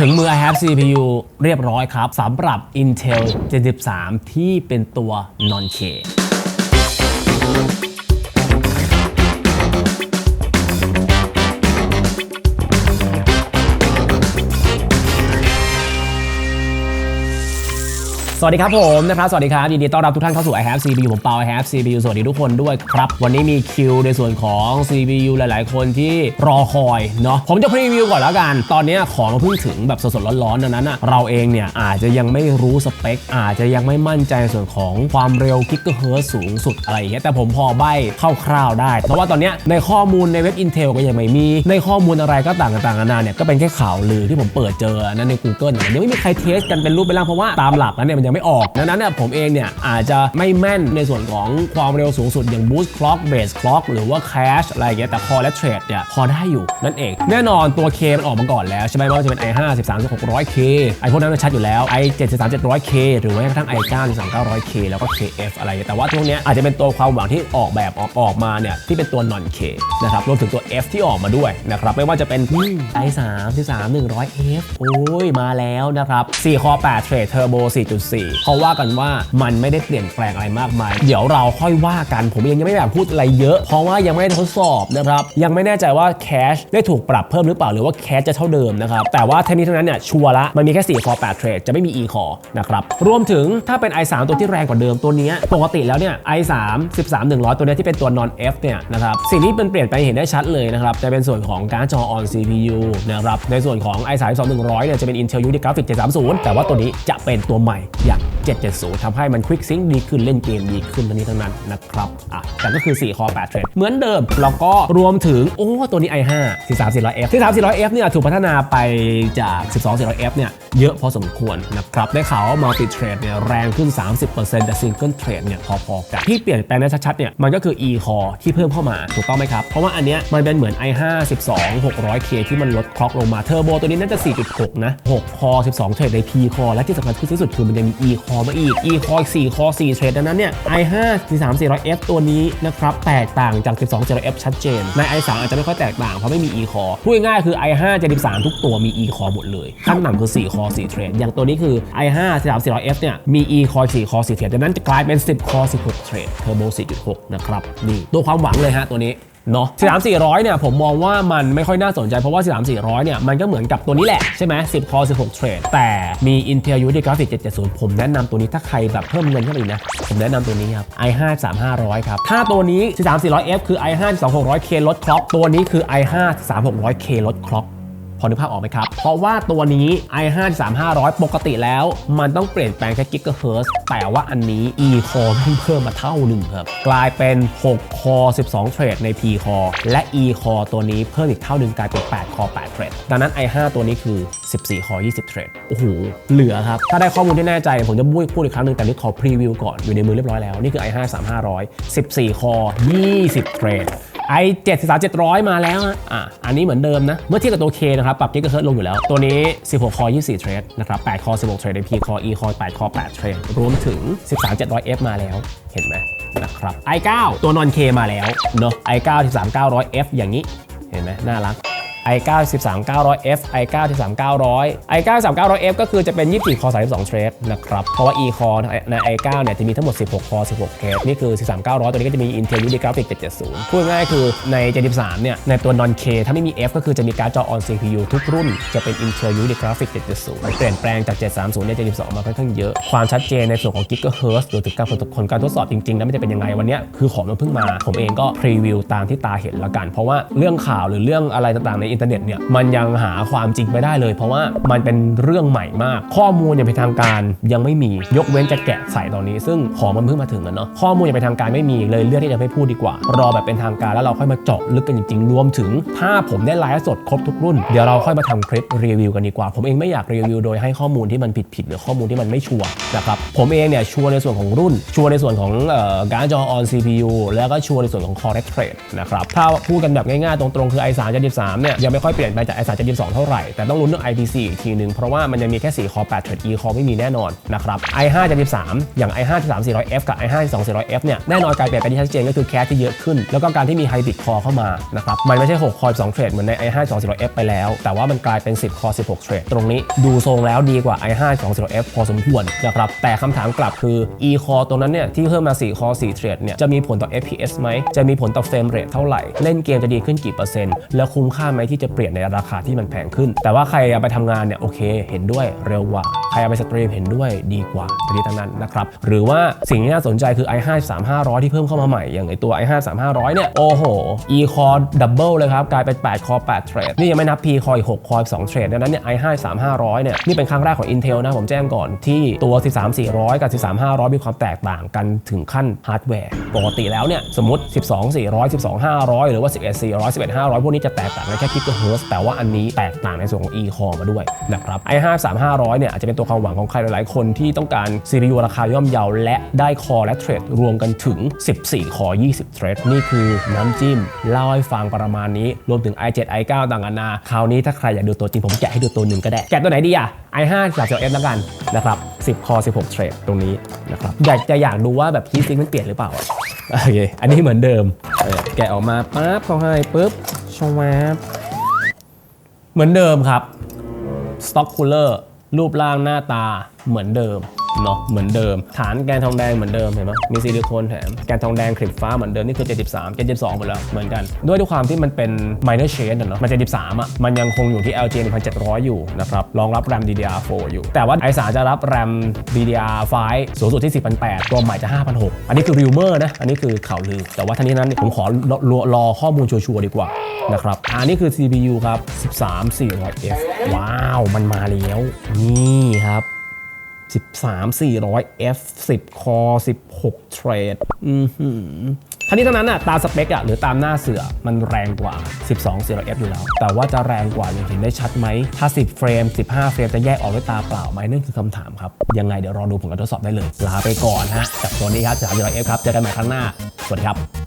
ถึงมือ I have CPU เรียบร้อยครับสำหรับ Intel 73 ที่เป็นตัว non-K สวัสดีครับผมนะครับสวัสดีครับยินดีต้อนรับทุกท่านเข้าสู่ i have CPU ผมเปา i have CPU สวัสดีทุกคนด้วยครับวันนี้มีคิวในส่วนของ CPU หลาย ๆ คนที่รอคอยเนาะผมจะพรีวิวก่อนแล้วกัน ตอนนี้ของมันเพิ่งถึงแบบสด ๆ ร้อนๆดังนั้นอะเราเองเนี่ยอาจจะยังไม่รู้สเปค อาจจะยังไม่มั่นใจในส่วนของความเร็วกิกะเฮิร์สูงสุดอะไรอย่างเงี้ยแต่ผมพอใบ้คร่าวๆได้ เพราะว่าตอนนี้ในข้อมูลในเว็บ Intel ก็ยังไม่มี ในข้อมูลอะไรก็ต่างๆนานาเนี่ยก็เป็นแค่ข่าวลือที่ผมเปิดเจอนั้นใน Google เนี่ยยังไม่มีใครเทสกันเป็นรูปเป็นร่างเพราะว่าตามหลักแล้วเนี่ยมันยังไม่ออก ดังนั้นเนี่ยผมเองเนี่ยอาจจะไม่แม่นในส่วนของความเร็วสูงสุดอย่าง boost clock base clock หรือว่า cache อะไรอย่างเงี้ยแต่ core และ trade เนี่ยพอได้อยู่นั่นเอง แน่นอนตัว K มันออกมาก่อนแล้ว ใช่ไหมว่าจะเป็น i5 13 600K ไอพวกนั้นมันชัดอยู่แล้ว i7 13 700K หรือว่าแม้กระทั่ง i9 13 900K แล้วก็ KF อะไร แต่ว่าพวกเนี้ยอาจจะเป็นตัวความหวังที่ออกแบบออกออกมาเนี่ยที่เป็นตัว non K นะครับรวมถึงตัว F ที่ออกมาด้วยนะครับไม่ว่าจะเป็น i3 13 100F โอ้ยมาแล้วนะครับ4 Core 8 Thread Turbo 4.4เขาว่ากันว่ามันไม่ได้เปลี่ยนแปลงอะไรมากมาย เดี๋ยวเราค่อยว่ากันผมเองยังไม่อยากพูดอะไรเยอะ เพราะว่ายังไม่ได้ทดสอบนะครับ ยังไม่แน่ใจว่าแคชได้ถูกปรับเพิ่มหรือเปล่าหรือว่าแคชจะเท่าเดิมนะครับ แต่ว่าทั้งนี้ทั้งนั้นเนี่ยชัวร์ละมันมีแค่4 core 8 trade จะไม่มี e core นะครับ รวมถึงถ้าเป็น i3 ตัวที่แรงกว่าเดิมตัวนี้ปกติแล้วเนี่ย i3 13 100 ตัวนี้ที่เป็นตัว non f เนี่ยนะครับสิ่งที่มันเปลี่ยนไปเห็นได้ชัดเลยนะครับจะเป็นส่วนของการ์ดจอ on CPU นะครับในส่วนของ i3 2100เนี่ยจะเป็น Intel Unique Graphics 730 แต่ว่าตัวนี้จะเป็นตัวใหม่อย่าง 770ทำให้มัน Quick Sync ดีขึ้นเล่นเกมดีขึ้นทั้งนี้ทั้งนั้นนะครับอะแต่ก็คือ4 core 8 thread เหมือนเดิมแล้วก็รวมถึง โอ้ตัวนี้ i5 13400F 13400F เนี่ยถูกพัฒนาไปจาก 12400F เนี่ยเยอะพอสมควรนะครับได้ข่าวว่า multi trade เนี่ยแรงขึ้น 30%แต่ single thread เนี่ยพอๆกันที่เปลี่ยนแปลงได้ชัดๆเนี่ยมันก็คือ e core ที่เพิ่มเข้ามาถูกต้องไหมครับ เพราะว่าอันเนี้ยมันเป็นเหมือน i5 12 600K ที่มันลดคล็อกลงมาเทอร์โบตัวนี้น่าจะ 4.6 นะ6 core 12 thread ใน p core และที่สำคัญที่สุดคือมันยังมี e core มาอีก e core อีก4 core 4 thread ดังนั้นเนี่ย i5 13400F ตัวนี้นะครับ แตกต่างจาก 12400F ชัดเจน ใน i3 อาจจะไม่ค่อยแตกต่างเพราะไม่มี e core พูดง่ายๆคือ i5 73 ทุกตัวมี e core หมดเลย ขั้นต่ำคือ 4 core 4 thread อย่างตัวนี้คือ i5 13400F เนี่ยมี e core 4 core 4 thread ดังนั้นจะกลายเป็น 10 core 16 thread turbo 4.6 นะครับนี่ตัวความหวังเลยฮะตัวนี้ เนาะ43 400เนี่ยผมมองว่ามันไม่ค่อยน่าสนใจเพราะว่า43 400เนี่ยมันก็เหมือนกับตัวนี้แหละใช่ไหม10 core 16 trade แต่มี Intel U D Graphics 770 ผมแนะนำตัวนี้ถ้าใครแบบเพิ่มเงินเข้าไปอีกนะ ผมแนะนำตัวนี้ครับ i5 3500 ครับ ถ้าตัวนี้43 400F คือ i5 2600K ลดคล็อกตัวนี้คือ i5 3600K ลดคล็อก พอนึกภาพออกไหมครับ เพราะว่าตัวนี้ i5 3500 ปกติแล้ว มันต้องเปลี่ยนแปลงแค่กิกะเฮิร์แต่ว่าอันนี้ e core เพิ่มมาเท่าหนึ่งครับ กลายเป็น 6 core 12 เทรดใน p core และ e core ตัวนี้เพิ่มอีกเท่าหนึ่งกลายเป็น 8 core 8 เทรดดังนั้น i5 ตัวนี้คือ 14 core 20 เทรดโอ้โห เหลือครับ ถ้าได้ข้อมูลที่แน่ใจ ผมจะพูดพูดอีกครั้งหนึ่งแต่นี่ขอพรีวิวก่อนอยู่ในมือเรียบร้อยแล้วนี่คือ i5 3500 14 core 20 เทรด i 7 3 700 มาแล้วอะอะอันนี้เหมือนเดิมนะ เมื่อเทียบกับตัว K นะครับ ปรับกิกะเฮิร์ตลงอยู่แล้ว ตัวนี้ 16 คอ 24 เทรดนะครับ 8 คอ 16 เทรดใน P คอ E คอ 8 คอ 8 เทรด รวมถึง 13 700F มาแล้ว เห็นไหมนะครับ i9 ตัวนอน K มาแล้วเนอะ i9 13 900F อย่างนี้ เห็นไหมน่ารัก i9 13 900F i9 13 900 i9 13 900F ก็คือจะเป็น 24 คอ 32 เทรดนะครับ เพราะว่า e core ใน i9 เนี่ยจะมีทั้งหมด 16 คอ 16 เทรดนี่คือ 13 900 ตัวนี้ก็จะมี Intel Unique Graphics 770 พูดง่ายคือใน 73 เนี่ย ในตัว non K ถ้าไม่มี F ก็คือจะมีการ์ดจอ on CPU ทุกรุ่น จะเป็น Intel Unique Graphics 770 เปลี่ยนแปลงจาก 730ใน72 มาค่อนข้างเยอะ ความชัดเจนในส่วนของ Gigahertz หรือถึงการผลการทดสอบจริงๆแล้วมันจะเป็นยังไงวันนี้คือของมันเพิ่งมา ผมเองก็พรีวิวตามที่ตาเห็นแล้วกัน เพราะว่าเรื่องข่าวหรือเรื่องอะไรต่างๆในอินเทอร์เน็ตเนี่ยมันยังหาความจริงไม่ได้เลย เพราะว่ามันเป็นเรื่องใหม่มาก ข้อมูลอย่างเป็นทางการยังไม่มียกเว้นจะแกะใส่ตอนนี้ ซึ่งของมันเพิ่งมาถึงอะเนาะข้อมูลอย่างเป็นทางการไม่มีเลยเลือกที่จะไม่พูดดีกว่า รอแบบเป็นทางการแล้วเราค่อยมาเจาะลึกกันจริงๆรวมถึง ถ้าผมได้ไลฟ์สดครบทุกรุ่นเดี๋ยวเราค่อยมาทำคลิปรีวิวกันดีกว่า ผมเองไม่อยากรีวิวโดยให้ข้อมูลที่มันผิดๆหรือข้อมูลที่มันไม่ชัวร์นะครับผมเองเนี่ยชัวร์ในส่วนของรุ่น ชัวร์ในส่วนของออการ์ดจอ on CPU แล้วก็ชัวร์ในส่วนของ Core Trade นะครับถ้าพูดกันแบบง่ายๆตรงๆคือ i3 73เนี่ยยังไม่ค่อยเปลี่ยนไปจาก i 3 7 2เจ็ดยี่สองเท่าไหร่ แต่ต้องลุ้นเรื่อง IPC อีกทีหนึ่งเพราะว่ามันยังมีแค่4 core 8 thread e core ไม่มีแน่นอนนะครับ i 5 73อย่าง i 5 3 400 f กับ i 5 2 400 f เนี่ยแน่นอนการเปลี่ยนไปที่ชัดเจนก็คือแคสที่เยอะขึ้น แล้วก็การที่มี hybrid core เข้ามานะครับมันไม่ใช่6 core 2 thread เหมือนใน i 5 2 400 f ไปแล้ว แต่ว่ามันกลายเป็น 10 core 16 thread ตรงนี้ดูทรงแล้วดีกว่า i 5 2 400 f พอสมควรนะครับแต่คำถามกลับคือ e core ตรงนั้นเนี่ยที่เพิ่มมา4 core 4 thread เนี่ยจะมีผลต่อ fps ไหมจะมีผลต่อ frame rate เท่าไหร่เล่นเกมจะดีขึ้นกี่เปอร์เซ็นต์แล้วคุ้มค่าไหมที่จะเปลี่ยนในราคาที่มันแพงขึ้น แต่ว่าใครเอาไปทำงานเนี่ยโอเค เห็นด้วยเร็วกว่า รเอาไปสตรีมเห็นด้วยดีกว่าทีนี้ทั้งนั้นนะครับหรือว่าสิ่งที่น่าสนใจคือ i 5 3 5 0 0 ที่เพิ่มเข้ามาใหม่ อย่างไอตัว i 5 3 5 0 0 เนี่ย โอ้โห e core double เลยครับ กลายเป็น 8 core 8 thread นี่ยังไม่นับ p core 6 core 2 thread ดังนั้นเนี่ย i 5 3 5 0 0 เนี่ย นี่เป็นครั้งแรกของ Intel นะ ผมแจ้งก่อนที่ตัว 13 400 กับ 13 500 มีความแตกต่างกันถึงขั้นฮาร์ดแวร์ปกติแล้วเนี่ย สมมติ 12 400 12 500 หรือว่า 11 400 11 500 พวกนี้จะแตกต่างกันแค่กิกะเฮิร์ตแต่ว่าอันนี้แตกต่างในส่วนของ e core มาด้วยนะครับ i 5 3 500 เนี่ยอาจจะเป็นตัวความหวังของใครหลายๆ คนที่ต้องการ CPU ราคาย่อมเยาและได้คอและเทรดรวมกันถึง 14 คอ 20 เทรดนี่คือน้ำจิ้ม เล่าให้ฟังประมาณนี้ รวมถึง i7 i9 ต่างกันานาคราวนี้ถ้าใครอยากดูตัวจริงผมแกะให้ดูตัวหนึ่งก็ได้ แกะตัวไหนดีอะ i5 จาก f แล้วกันนะครับ 10 คอ 16 เทรดตรงนี้นะครับอยากจะอยากดูว่าแบบคีย์ซิงมันเปลี่ยนหรือเปล่าอะโอเคอันนี้เหมือนเดิมแกะออกมาปั๊บเข้าให้ปุ๊บชวาบเหมือนเดิมครับสต็อกคูลเลอร์ รูปร่างหน้าตาเหมือนเดิม เนาะเหมือนเดิม ฐานแกนทองแดงเหมือนเดิมเห็นไหมมีซิลิโคนแถมแกนทองแดงคลิปฟ้าเหมือนเดิมนี่คือ 73 72หมดแล้วเหมือนกัน ด้วยด้วยความที่มันเป็น minor change เนาะมัน73อะมันยังคงอยู่ที่ LG 1700 อยู่นะครับรองรับ RAM DDR4 อยู่ แต่ว่า i3 จะรับ RAM DDR5 สูงสุดที่4,800ตัวใหม่จะ5,600อันนี้คือ rumor นะอันนี้คือข่าวลือ แต่ว่าทั้งนี้นั้นผมขอรอรออข้อมูลชัวร์ดีกว่านะครับอันนี้คือ CPU ครับ 13 400F ว้าว มันมาแล้ว นี่ครับ 13 400 F 10คอ16เทรดอือหือทั้งนี้ทั้งนั้นน่ะตามสเปคอะหรือตามหน้าเสือมันแรงกว่า 12 400 F อยู่แล้ว แต่ว่าจะแรงกว่าอย่างเห็นได้ชัดไหม ถ้า 10 เฟรม 15 เฟรมจะแยกออกด้วยตาเปล่าไหมนั่นคือคำถามครับ ยังไงเดี๋ยวรอดูผลการทดสอบได้เลย ลาไปก่อนฮะจากตัวนี้ครับ3 400 F ครับ เจอกันใหม่ครั้งหน้า สวัสดีครับ